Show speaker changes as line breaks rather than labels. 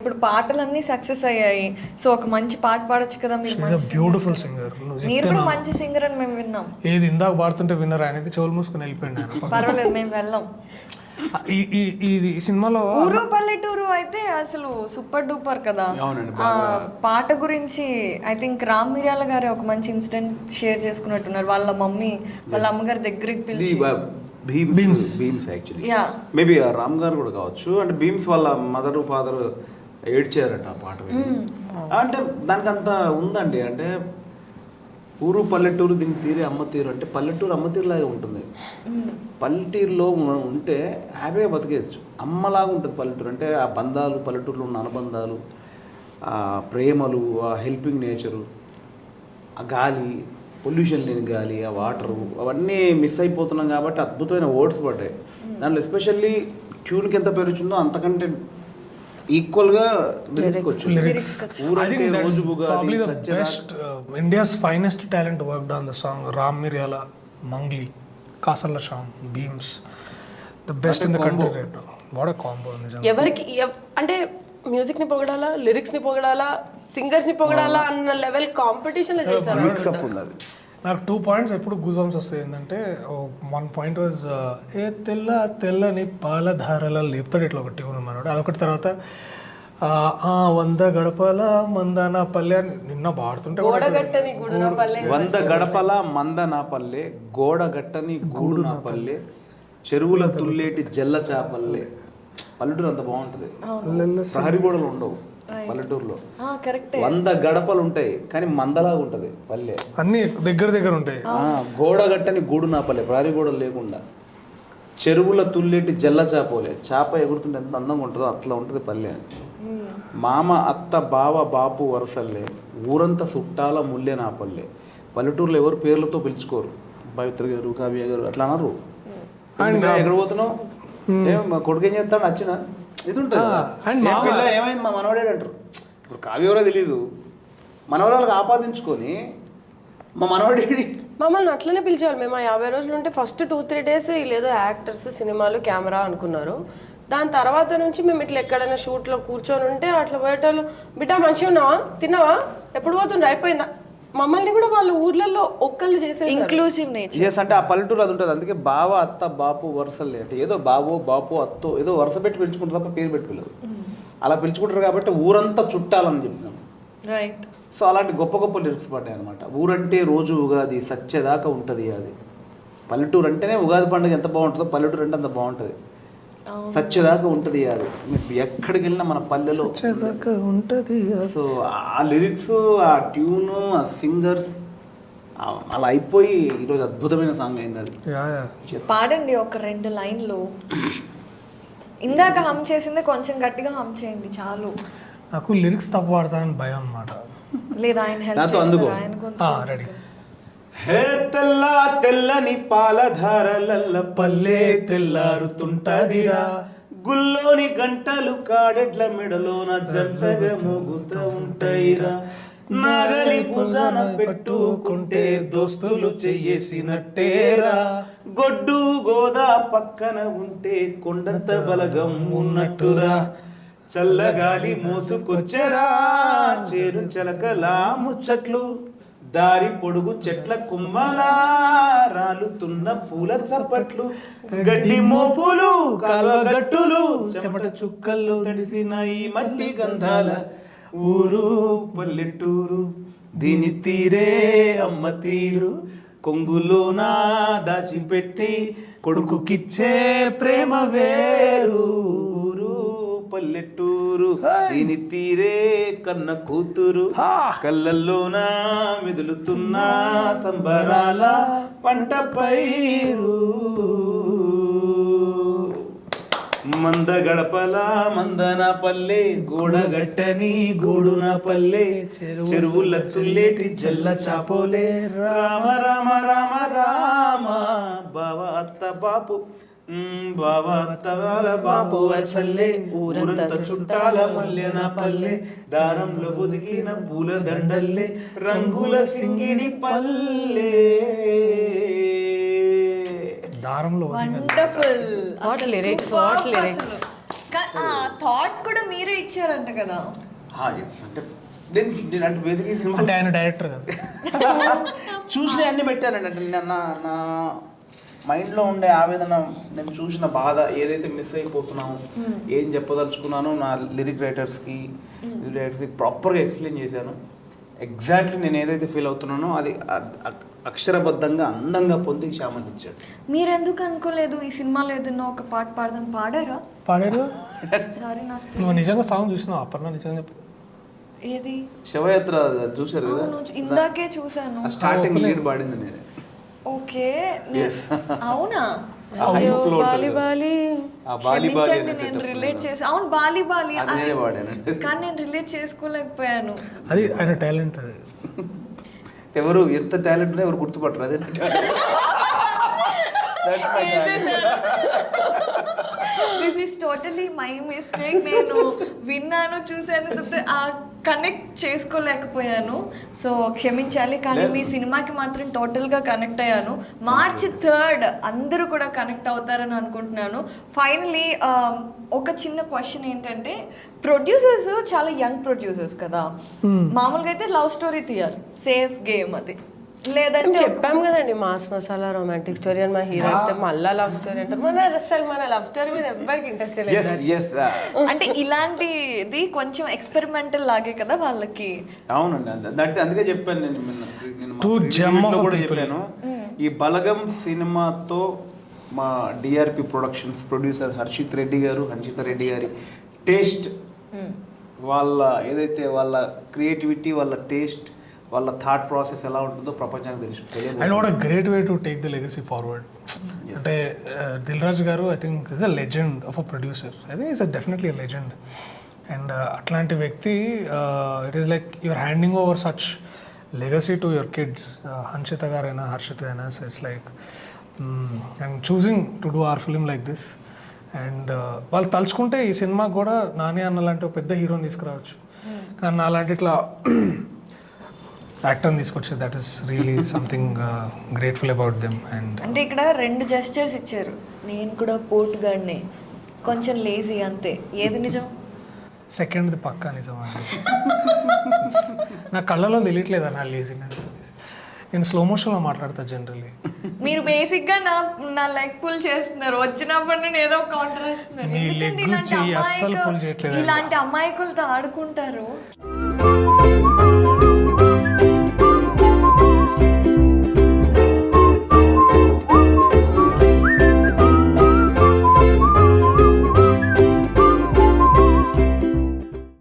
ఇప్పుడు పాటలన్నీ సక్సెస్ అయ్యాయి. సో ఒక మంచి పాట పాడొచ్చు కదా మీరు
బ్యూటిఫుల్ సింగర్
మీరు కూడా మంచి సింగర్ అని మేము విన్నాం.
ఏది ఇందాక పాడుతుంటే విన్నర్? ఆయనకి చెవులు మూసుకుని వెళ్ళిపోయింది
పర్వాలేదు మేము వెళ్ళాం.
ఈ ఈ ఈ- ఈ సినిమాలో
ఊరు పల్లెటూరు అయితే అసలు సూపర్ డూపర్ కదా. పాట గురించి ఐ థింక్ రామ్ మిర్యాల గారు ఒక మంచి ఇన్సిడెంట్ షేర్ చేసుకున్నట్టున్నారు. వాళ్ళ మమ్మీ వాళ్ళ అమ్మగారి దగ్గరికి పిలిచి.
Bheems Bheems actually
yeah
maybe Ram garu కూడా కావచ్చు. అంటే భీమ్స్ వాళ్ళ మదర్ ఫాదర్ ఏడ్చారట ఆ పాట విని. అంటే దానికి అంత ఉందండి. అంటే ఊరు పల్లెటూరు దీనికి తీరే అమ్మ తీరు. అంటే పల్లెటూరు అమ్మ తీరులాగే ఉంటుంది. పల్లెటూరులో మనం ఉంటే హ్యాపీగా బతికేయచ్చు. అమ్మలాగా ఉంటుంది పల్లెటూరు. అంటే ఆ బంధాలు పల్లెటూరులో ఉన్న అనుబంధాలు ఆ ప్రేమలు ఆ హెల్పింగ్ నేచరు ఆ గాలి పొల్యూషన్ లేని గాలి ఆ వాటరు అవన్నీ మిస్ అయిపోతున్నాం కాబట్టి అద్భుతమైన వర్డ్స్ పడ్డాయి. దాంట్లో ఎస్పెషల్లీ ట్యూన్కి ఎంత పెరుగుతుందో అంతకంటే ఈక్వల్గా లిరిక్స్ వచ్చింది
the
Satyanarayana.
Best India's finest talent worked on the song Ram Miryala Mangli Kasarla Shyam Bheems the best in the country right what a combo
ఎవరికి ఎవ్- అంటే మ్యూజిక్ని పొగడాలా లిరిక్స్ని పొగడాలా సింగర్స్ని పొగడాలా అన్న లెవెల్ కాంపిటీషన్లో చేశారు
మిక్స్ అప్ ఉంది అది
నాకు టూ పాయింట్స్ ఎప్పుడు గూజ్ బంప్స్ వస్తాయి ఏంటంటే వన్ పాయింట్ వాజ్ ఏ తెల్ల తెల్లని పాలధారల లేపుతాడు ఇట్లా ఒకటి ట్యూన్ మనోడు. అదొకటి తర్వాత ఆ, ఆ వంద గడపల మందాన పల్లె అని నిన్న పాడుతుంటే
గోడగట్టని
వంద గడపల మంద నా పల్లె గోడ గట్టని గూడు నా పల్లె చెరువుల తుల్లేటి జల్ల చాపల్లె. పల్లెటూరు అంత బాగుంటది. ప్రహరీ గోడలు ఉండవు పల్లెటూరులో.
కరెక్ట్.
వంద గడపలు ఉంటాయి కానీ మందలాగా ఉంటది పల్లె.
అన్ని దగ్గర దగ్గర ఉంటాయి.
ఆ, గోడ గట్టని గూడు నా పల్లె ప్రహరీ గోడలు లేకుండా. చెరువుల తుల్లేటి జల్ల చాపోలే. చాప ఎగురుతుంటే ఎంత అందంగా ఉంటుందో అట్లా ఉంటుంది పల్లె. మామ అత్త బావ బాపు వరసల్లే ఊరంతా చుట్టాల ముల్లె నా పల్లె. పల్లెటూరులో ఎవరు పేర్లతో పిలుచుకోరు. పవిత్ర గారు కావ్య గారు అట్లా అనరు. ఇంకా ఎక్కడ పోతున్నావు? ఏం మా కొడుకు ఏం చేస్తాడు? నచ్చిన. ఇది ఉంటుంది పిల్ల ఏమైంది? మా మనవడే అంటారు. ఇప్పుడు కావ్య ఎవరో తెలియదు మనవరాలకు ఆపాదించుకొని మా మనవడేడి
మమ్మల్ని అట్లనే పిలిచేవాళ్ళు. మేము ఆ యాభై రోజులు ఉంటే ఫస్ట్ టూ త్రీ డేస్ లేదో యాక్టర్స్ సినిమాలు కెమెరా అనుకున్నారు. దాని తర్వాత నుంచి మేము ఇట్లా ఎక్కడైనా షూట్లో కూర్చొని ఉంటే అట్లా పోయేటోళ్ళు బిడ్డ మంచిగా ఉన్నావా తిన్నావా? ఎప్పుడు పోతుండ్రు? అయిపోయిందా? మమ్మల్ని కూడా వాళ్ళ ఊర్లలో ఒక్కళ్ళు చేసే
ఇంక్లూజివ్ నేచర్
ఎస్ అంటే ఆ పల్లెటూరు అది ఉంటుంది. అందుకే బావ అత్త బాపు వరుసలే. అంటే ఏదో బావో బాపు అత్తో ఏదో వరుస పెట్టి పిలుచుకుంటారు తప్ప పేరు పెట్టి పిల్లలు అలా పిలుచుకుంటారు కాబట్టి ఊరంతా చుట్టాలని చెప్పినాం
రైట్
సో అలాంటి గొప్ప గొప్ప లిరిక్స్ పడ్డాయి అనమాట ఊరంటే రోజు ఉగాది సత్యదాకా ఉంటుంది అది. పల్లెటూరు అంటేనే ఉగాది పండుగ ఎంత బాగుంటుందో పల్లెటూరు అంటే అంత బాగుంటుంది. సత్యదాకా ఉంటుంది అది మీరు ఎక్కడికి వెళ్ళినా మన పల్లెలో
ఉంటది
సో ఆ లిరిక్స్ ఆ ట్యూను ఆ సింగర్స్ అలా అయిపోయి ఈరోజు అద్భుతమైన సాంగ్ అయింది అది.
Yeah yeah.
పాడండి ఒక రెండు లైన్లు. ఇందాక హమ్ చేసిందే కొంచెం గట్టిగా హమ్ చేయండి చాలు.
నాకు లిరిక్స్ తప్పు పాడతానని భయం అనమాట
లేదా ఆయన హెల్ప్
అందుకో.
చేస్తారు? ఆయన గొంతు
రెడీ
హే తెల్ల తెల్లని పాలధారలల్ల
పల్లె తెల్లారుతుంటదిరా.
గుల్లోని గంటలు కాడెడ్ల మెడలోన జంటగా మోగుతూ ఉంటాయిరా. నాగలి భుజాన పెట్టుకుంటే దోస్తులు చెయ్యేసినట్టేరా. గొడ్డు గోదా పక్కన ఉంటే కొండంత బలగం ఉన్నట్టురా. చల్లగాలి మోసుకొచ్చరా. చేరు చలకలా ముచ్చట్లు. దారి పొడుగు చెట్ల కుమ్మలా రాలుతున్న పూల చప్పట్లు గడ్డి మోపులు కలగట్టులు చెమట చుక్కల్లో తడిసిన ఈ మట్టి గంధాల ఊరు పల్లెటూరు. దీని తీరే అమ్మ తీరు కొంగులోన దాచిపెట్టి కొడుకుకిచ్చే ప్రేమ వేరు. ఊరు పల్లెటూరు. దీని తీరే కన్న కూతురు. కళ్ళల్లోన మెదులుతున్న సంబరాల పంట పైరు. మంద గడపల మందన పల్లె గోడగట్టని గూడున పల్లె. చెరువుల తుల్లేటి జల్ల చాపోలే. రామ రామ రామ రామ బావ అత్త బాపు. వాళ్ళ బాపు వరసల్లే ఊరంతా చుట్టాల మల్లెన పల్లె దారంలో ఒదిగిన పూల దండల్లే రంగుల సింగిడి పల్లె.
దారంలో
wonderful.
What lyrics, what lyrics.
Thought కూడా మీరే ఇచ్చారంట కదా.
ఎస్ అంటే నేను నేను అంటే బేసిక్ సినిమా
అంటే ఆయన డైరెక్టర్ కదా.
చూసిన అన్ని పెట్టానండి. అంటే నేను నా నా మైండ్లో ఉండే ఆవేదన నేను చూసిన బాధ ఏదైతే మిస్ అయిపోతున్నాము ఏం చెప్పదలుచుకున్నానో నా లిరిక్ రైటర్స్కి రైటర్స్కి ప్రాపర్గా ఎక్స్ప్లెయిన్ చేశాను. ఎగ్జాక్ట్లీ నేను ఏదైతే ఫీల్ అవుతున్నానో అది అక్షరబద్ధంగా అందంగా పొంది శ్యామన్ ఇచ్చాడు.
మీరెందుకు అనుకోలేదు? ఈ సినిమాలో ఏదైనా ఒక పాట పాడదాం. పాడారా?
పాడారు.
సారీ నాకు
నువ్వు నిజంగా సాంగ్ చూసినావు? అప్పర్ణ నిజంగా చెప్పు.
ఏది?
శవయాత్ర చూశారు కదా?
ఇందాకే చూసాను
స్టార్టింగ్ లీడ్ పాడింది నేనే.
ఓకే. అవునా?
బాలి. బాలి
క్షమించండి నేను రిలేట్. చేసి. అవును బాలి బాలి కానీ నేను రిలేట్ చేసుకోలేకపోయాను.
అది ఆయన టాలెంట్ అది.
ఎవరు ఎంత టాలెంట్ ఎవరు గుర్తుపట్టరు. అదే
this is totally my mistake నేను విన్నాను చూశాను ఆ కనెక్ట్ చేసుకోలేకపోయాను. సో క్షమించాలి కానీ మీ సినిమాకి మాత్రం టోటల్గా కనెక్ట్ అయ్యాను. మార్చ్ థర్డ్ అందరూ కూడా కనెక్ట్ అవుతారని అనుకుంటున్నాను. ఫైనలీ ఒక చిన్న క్వశ్చన్ ఏంటంటే ప్రొడ్యూసర్స్ చాలా యంగ్ ప్రొడ్యూసర్స్ కదా. మామూలుగా అయితే లవ్ స్టోరీ తీయాలి. సేఫ్ గేమ్ అది. లేదంటే
చెప్పాం కదండి మాస్ మసాలా రొమాంటిక్ స్టోరీ అని మా హీరో అయితే మళ్ళా లవ్ స్టోరీ అంటారు. మన అసలు మన లవ్ స్టోరీ మీద ఎవ్వరికి ఇంట్రెస్ట్
Yes,
లేదు
yes.
అంటే ఇలాంటిది కొంచెం ఎక్స్పెరిమెంటల్ లాగే కదా వాళ్ళకి?
అవునండి అంటే అందుకే చెప్పాను నేను కూడా. చెప్పాను. ఈ బలగం సినిమాతో మా DRP productions producer Harshith Reddy garu Harshitha Reddy గారి టేస్ట్ వాళ్ళ ఏదైతే వాళ్ళ క్రియేటివిటీ వాళ్ళ టేస్ట్ వాళ్ళ థాట్ ప్రాసెస్ ఎలా ఉంటుందో ప్రపంచానికి తెలిసి
and what a great way to take the legacy forward అంటే Dil Raju garu I think is a legend of a producer I think is a definitely a legend and అట్లాంటి వ్యక్తి it is like your handing over such legacy to your kids Harshitha గారైనా హర్షిత అయినా so it's like and choosing to do our film like this and వాళ్ళు తలుచుకుంటే ఈ cinema కూడా నాని అన్న లాంటి ఒక పెద్ద హీరోని తీసుకురావచ్చు. కానీ అలాంటి ఇట్లా యాక్టర్ని తీసుకొచ్చి that is really something grateful about them and
అంటే ఇక్కడ రెండు జెస్చర్స్ ఇచ్చారు. నేను కూడా పోటుగాడిని కొంచెం లేజీ అంతే. ఏది నిజం?
సెకండ్ది పక్కా నిజం అండి. నా కళ్ళలో తెలియట్లేదా నా లేజినెస్ నేను స్లో మోషన్లో మాట్లాడతా జనరల్లీ
మీరు బేసిక్గా నా నా లెగ్ పుల్ చేస్తున్నారు. వచ్చినప్పుడు నేను ఏదో కౌంటర్ వేస్తున్నారు.
leg
ఇలాంటి అమాయకులతో ఆడుకుంటారు.